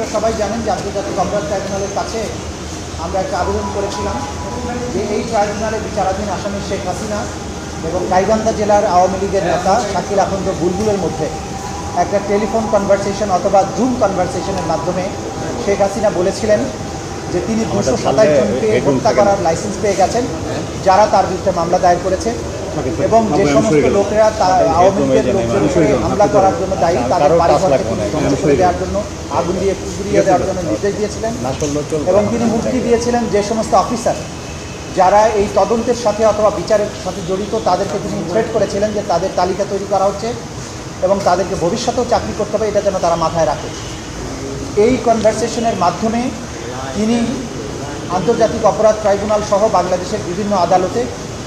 আপনারা সবাই জানেন যে আন্তর্জাতিক অপরাধ ট্রাইব্যুনালের কাছে আমরা একটা আবেদন করেছিলাম যে এই ট্রাইব্যুনালে বিচারাধীন আসামি শেখ হাসিনা এবং গাইবান্ধা জেলার আওয়ামী লীগের নেতা শাকিল আখন্দ বুলবুলের মধ্যে একটা টেলিফোন কনভারসেশন অথবা জুম কনভারসেশনের মাধ্যমে শেখ হাসিনা বলেছিলেন যে তিনি দুশো সাতাশ জনকে হত্যা করার লাইসেন্স পেয়ে গেছেন যারা তার বিরুদ্ধে মামলা দায়ের করেছে। এবং যে সমস্ত লোকেরা তার আওয়ামী লীগের উপরে হামলা করার জন্য দায়ী তাদের বাড়িঘর থেকে দেওয়ার জন্য আগুন দিয়ে পুড়িয়ে দেওয়ার জন্য নির্দেশ দিয়েছিলেন। এবং তিনি মুক্তি দিয়েছিলেন যে সমস্ত অফিসার যারা এই তদন্তের সাথে অথবা বিচারের সাথে জড়িত তাদেরকে তিনি থ্রেট করেছিলেন যে তাদের তালিকা তৈরি করা হচ্ছে এবং তাদেরকে ভবিষ্যতেও চাকরি করতে হবে এটা যেন তারা মাথায় রাখে। এই কনভারসেশনের মাধ্যমে তিনি আন্তর্জাতিক অপরাধ ট্রাইব্যুনাল সহ বাংলাদেশের বিভিন্ন আদালতে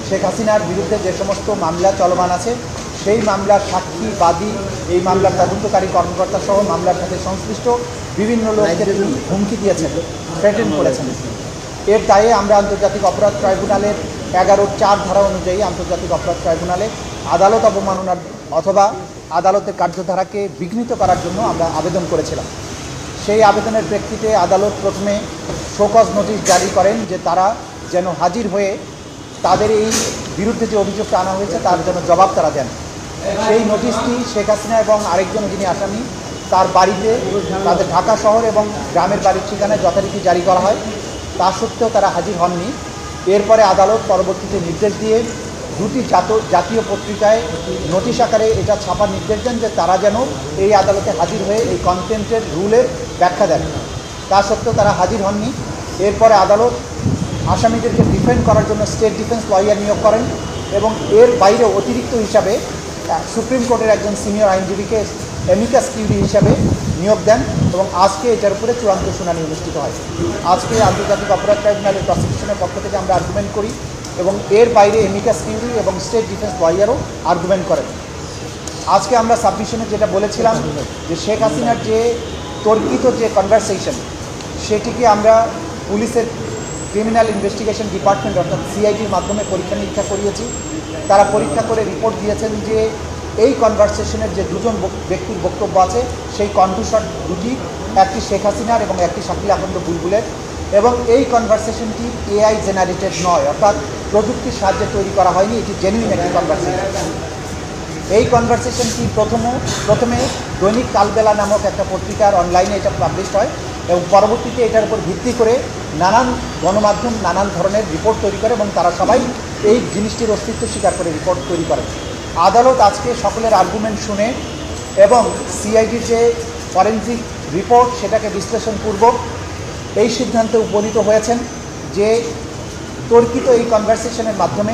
শেখ হাসিনার বিরুদ্ধে যে সমস্ত মামলা চলমান আছে সেই মামলার সাক্ষী বাদী এই মামলার তদন্তকারী কর্মকর্তা সহ মামলার সাথে সংশ্লিষ্ট বিভিন্ন লোককে তিনি হুমকি দিয়েছেন থ্রেটেন করেছেন। এর দায়ে আমরা আন্তর্জাতিক অপরাধ ট্রাইব্যুনালের এগারো চার ধারা অনুযায়ী আন্তর্জাতিক অপরাধ ট্রাইব্যুনালে আদালত অবমাননার অথবা আদালতের কার্যধারাকে বিঘ্নিত করার জন্য আমরা আবেদন করেছিলাম। সেই আবেদনের প্রেক্ষিতে আদালত প্রথমে শোকজ নোটিশ জারি করেন যে তারা যেন হাজির হয়ে তাদের এই বিরুদ্ধে যে অভিযোগটা আনা হয়েছে, তার জন্য জবাব তারা দেন। সেই নোটিশটি শেখ হাসিনা এবং আরেকজন যিনি আসামি, তার বাড়িতে, তাদের ঢাকা শহর এবং গ্রামের বাড়ির ঠিকানায় যথারীতি জারি করা হয়। তা সত্ত্বেও তারা হাজির হননি। এরপরে আদালত পরবর্তীতে নির্দেশ দিয়ে দুটি জাত জাতীয় পত্রিকায় নোটিশ আকারে এটা ছাপার নির্দেশ দেন যে তারা যেন এই আদালতে হাজির হয়ে এই কন্টেন্টের রুলের ব্যাখ্যা দেন। তা সত্ত্বেও তারা হাজির হননি। এরপরে আদালত আসামিদেরকে ডিফেন্ড করার জন্য স্টেট ডিফেন্স লয়ার নিয়োগ করেন এবং এর বাইরে অতিরিক্ত হিসাবে সুপ্রিম কোর্টের একজন সিনিয়র আইনজীবীকে এমিকাস কিউরি হিসাবে নিয়োগ দেন এবং আজকে এটার উপরে চূড়ান্ত শুনানি অনুষ্ঠিত হয়। আজকে আন্তর্জাতিক অপরাধ ট্রাইব্যুনালের প্রসিকিউশনের পক্ষ থেকে আমরা আর্গুমেন্ট করি এবং এর বাইরে এমিকাস কিউরি এবং স্টেট ডিফেন্স লয়ারও আর্গুমেন্ট করেন। আজকে আমরা সাবমিশনে যেটা বলেছিলাম যে শেখ হাসিনার যে তর্কিত যে কনভারসেশন সেটিকে আমরা পুলিশের ক্রিমিনাল ইনভেস্টিগেশন ডিপার্টমেন্ট অর্থাৎ সিআইডির মাধ্যমে পরীক্ষা নিরীক্ষা করিয়েছি। তারা পরীক্ষা করে রিপোর্ট দিয়েছেন যে এই কনভারসেশনের যে দুজন ব্যক্তির বক্তব্য আছে, সেই কণ্ঠস্বর দুটি, একটি শেখ হাসিনার এবং একটি শাকিল আকন্দ বুলবুলের। এবং এই কনভারসেশনটি এআই জেনারেটেড নয়, অর্থাৎ প্রযুক্তির সাহায্যে তৈরি করা হয়নি, এটি জেনুইন একটি কনভারসেশন এই কনভারসেশনটি প্রথম, প্রথমে দৈনিক কালবেলা নামক একটা পত্রিকার অনলাইনে এটা পাবলিশ হয় এবং পরবর্তীতে এটার উপর ভিত্তি করে নানান গণমাধ্যম, নানান ধরনের রিপোর্ট তৈরি করে এবং তারা সবাই এই জিনিসটির অস্তিত্ব স্বীকার করে রিপোর্ট তৈরি করে। আদালত আজকে সকলের আর্গুমেন্ট শুনে এবং সিআইডির যে ফরেন্সিক রিপোর্ট সেটাকে বিশ্লেষণপূর্বক এই সিদ্ধান্তে উপনীত হয়েছেন যে তর্কিত এই কনভারসেশনের মাধ্যমে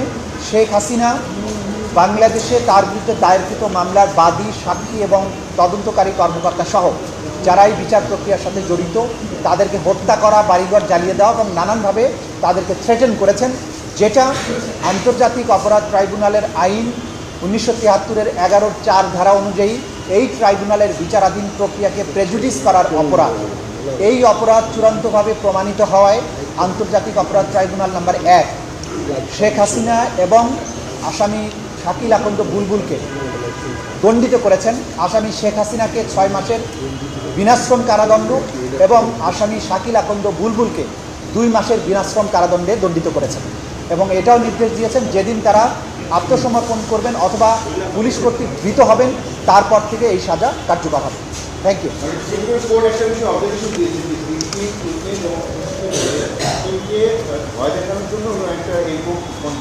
শেখ হাসিনা বাংলাদেশে তার বিরুদ্ধে দায়েরকৃত মামলার বাদী, সাক্ষী এবং তদন্তকারী কর্মকর্তা সহ যারা এই বিচার প্রক্রিয়ার সাথে জড়িত, তাদেরকে হত্যা করা, বাড়িঘর জ্বালিয়ে দেওয়া এবং নানানভাবে তাদেরকে থ্রেটেন করেছেন, যেটা আন্তর্জাতিক অপরাধ ট্রাইব্যুনালের আইন উনিশশো তিয়াত্তরের এগারোর চার ধারা অনুযায়ী এই ট্রাইব্যুনালের বিচারাধীন প্রক্রিয়াকে প্রেজুডিস করার অপরাধ। এই অপরাধ চূড়ান্তভাবে প্রমাণিত হওয়ায় আন্তর্জাতিক অপরাধ ট্রাইব্যুনাল নাম্বার এক, শেখ হাসিনা এবং আসামি শাকিল আকন্দ বুলবুলকে দণ্ডিত করেছেন আসামি শেখ হাসিনাকে ছয় মাসের বিনাশ্রম কারাদণ্ড এবং আসামি শাকিল আকন্দ বুলবুলকে দুই মাসের বিনাশ্রম কারাদণ্ডে দণ্ডিত করেছেন। এবং এটাও নির্দেশ দিয়েছেন যেদিন তারা আত্মসমর্পণ করবেন অথবা পুলিশ কর্তৃক ধৃত হবেন, তারপর থেকে এই সাজা কার্যকর হবে। থ্যাংক ইউ আসামিকে ভয় দেখানোর জন্য ওরা একটা এরকম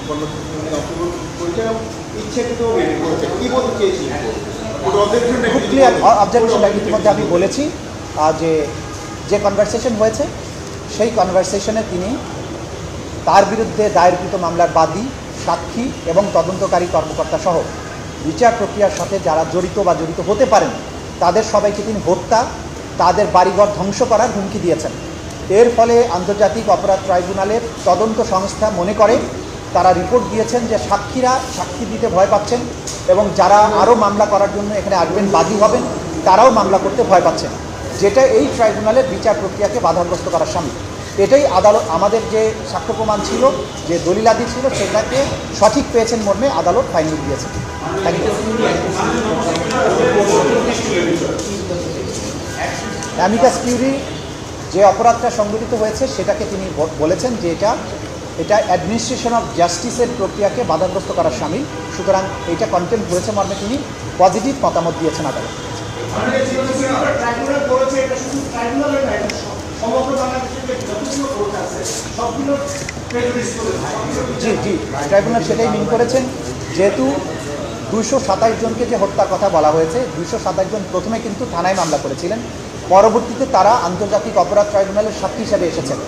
কর্মসূচি অংশগ্রহণ করেছে এবং ইচ্ছাকৃত করেছে। কি বলতে চেয়েছি? কোর্ট খুব ক্লিয়ার অবজারভেশনটা ইতিমধ্যে আমি বলেছি যে যে কনভারসেশন হয়েছে সেই কনভারসেশনে তিনি তার বিরুদ্ধে দায়েরকৃত মামলার বাদী সাক্ষী এবং তদন্তকারী কর্মকর্তা সহ বিচার প্রক্রিয়ার সাথে যারা জড়িত বা জড়িত হতে পারেন তাদের সবাইকে তিনি হত্যা তাদের বাড়িঘর ধ্বংস করার হুমকি দিয়েছেন। এর ফলে আন্তর্জাতিক অপরাধ ট্রাইব্যুনালের তদন্ত সংস্থা মনে করে, তারা রিপোর্ট দিয়েছেন যে সাক্ষীরা সাক্ষী দিতে ভয় পাচ্ছেন এবং যারা আরও মামলা করার জন্য এখানে আসবেন, বাদী হবেন, তারাও মামলা করতে ভয় পাচ্ছেন। যেটা এই ট্রাইব্যুনালের বিচার প্রক্রিয়াকে বাধাগ্রস্ত করার সামনে এটাই আদালত, আমাদের যে সাক্ষ্য প্রমাণ ছিল, যে দলিলাদি ছিল, সেটাকে সঠিক পেয়েছেন মর্মে আদালত ফাইনাল দিয়েছে। অ্যামিকাস কিউরি যে অপরাধটা সংঘটিত হয়েছে সেটাকে তিনি বলেছেন যে এটা এটা অ্যাডমিনিস্ট্রেশন অফ জাস্টিসের প্রক্রিয়াকে বাধাগ্রস্ত করার সামিল। সুতরাং এটা কন্টেম্প করেছে মর্মে তিনি পজিটিভ মতামত দিয়েছেন আদালত। জি জি ট্রাইব্যুনাল সেটাই মিন করেছেন। যেহেতু দুইশো সাতাশ জনকে যে হত্যার কথা বলা হয়েছে, দুইশো সাতাশ জন প্রথমে কিন্তু থানায় মামলা করেছিলেন। পরবর্তীতে তারা আন্তর্জাতিক অপরাধ ট্রাইব্যুনালের সাক্ষী হিসেবে এসেছেন।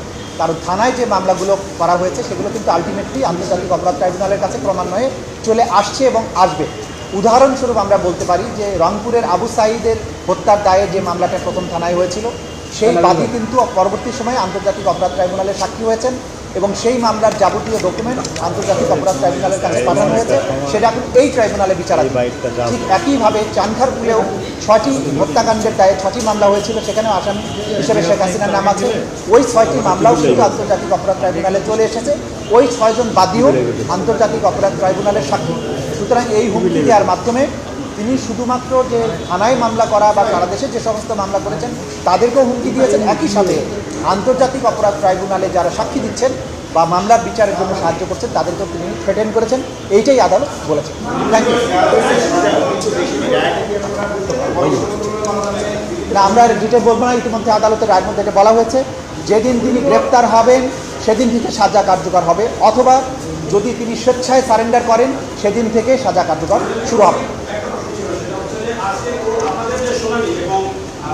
কারণ থানায় যে মামলাগুলো করা হয়েছে সেগুলো কিন্তু আলটিমেটলি আন্তর্জাতিক অপরাধ ট্রাইব্যুনালের কাছে ক্রমান্বয়ে চলে আসছে এবং আসবে। উদাহরণস্বরূপ আমরা বলতে পারি যে রংপুরের আবু সাঈদের হত্যার দায়ে যে মামলাটা প্রথম থানায় হয়েছিল সেই বাদী কিন্তু পরবর্তী সময়ে আন্তর্জাতিক অপরাধ ট্রাইব্যুনালের সাক্ষী হয়েছেন এবং সেই মামলার যাবতীয় ডকুমেন্ট আন্তর্জাতিক অপরাধ ট্রাইব্যুনালের কাছে পাঠানো হয়েছে। সেটা এখন এই ট্রাইব্যুনালে বিচারাধীন। ঠিক একইভাবে চানখারপুলেও ছয়টি হত্যাকাণ্ডের দায়ে ছটি মামলা হয়েছিল, সেখানেও আসামি হিসেবে শেখ হাসিনার নাম আছে। ওই ছয়টি মামলাও কিন্তু আন্তর্জাতিক অপরাধ ট্রাইব্যুনালে চলে এসেছে। ওই ছয়জন বাদীও আন্তর্জাতিক অপরাধ ট্রাইব্যুনালের সাক্ষী। সুতরাং এই হুমকি দেওয়ার মাধ্যমে তিনি শুধুমাত্র যে থানায় মামলা করা বা সারা দেশে যে সমস্ত মামলা করেছেন, তাদেরকেও হুমকি দিয়েছেন। একই সাথে আন্তর্জাতিক অপরাধ ট্রাইব্যুনালে যারা সাক্ষী দিচ্ছেন বা মামলার বিচারের জন্য সাহায্য করছেন, তাদেরকেও তিনি থ্রেটেন করেছেন। এইটাই আদালত বলেছেন। থ্যাংক ইউ না, আমরা ডিটেল বলব না। ইতিমধ্যে আদালতের রায়ের মধ্যে বলা হয়েছে। যেদিন তিনি গ্রেপ্তার হবেন, সেদিন থেকে সাজা কার্যকর হবে। অথবা যদি তিনি স্বেচ্ছায় সারেন্ডার করেন, সেদিন থেকে সাজা কার্যকর শুরু হবে আজকে কোর্ট আমাদের যে শুনানি এবং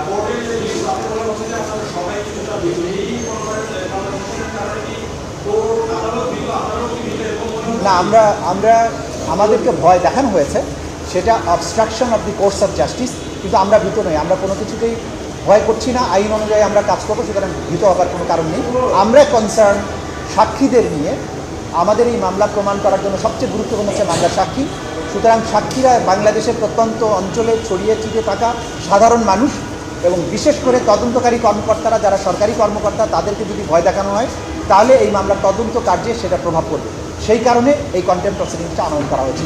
কোর্টের যে নিউজ আপনি বলার কথা যে আপনারা সবাই কিছুটা বিজয়ী কনফারেন্স কনফারেন্সের কারণে কি কোর্ট আদালত দিল আদালত কি দিল এরকম মনে হচ্ছে? না, আমরা আমরা, আমাদেরকে ভয় দেখানো হয়েছে। সেটা obstruction of the course of justice কিন্তু আমরা ভীত নই। আমরা কোনো কিছুতেই ভয় করছি না। আইন অনুযায়ী আমরা কাজ করব, সুতরাং ভীত হবার কোনো কারণ নেই। আমরা কনসার্ন সাক্ষীদের নিয়ে আমাদের এই মামলা প্রমাণ করার জন্য সবচেয়ে গুরুত্বপূর্ণ হচ্ছে মামলার সাক্ষী। সুতরাং সাক্ষীরা বাংলাদেশের প্রত্যন্ত অঞ্চলে ছড়িয়ে ছিটিয়ে থাকা সাধারণ মানুষ এবং বিশেষ করে তদন্তকারী কর্মকর্তারা, যারা সরকারি কর্মকর্তা, তাদেরকে যদি ভয় দেখানো হয়, তাহলে এই মামলার তদন্ত কার্যে সেটা প্রভাব পড়বে। সেই কারণে এই কন্টেম্প প্রসিডিংসটা আনয়ন করা হয়েছে।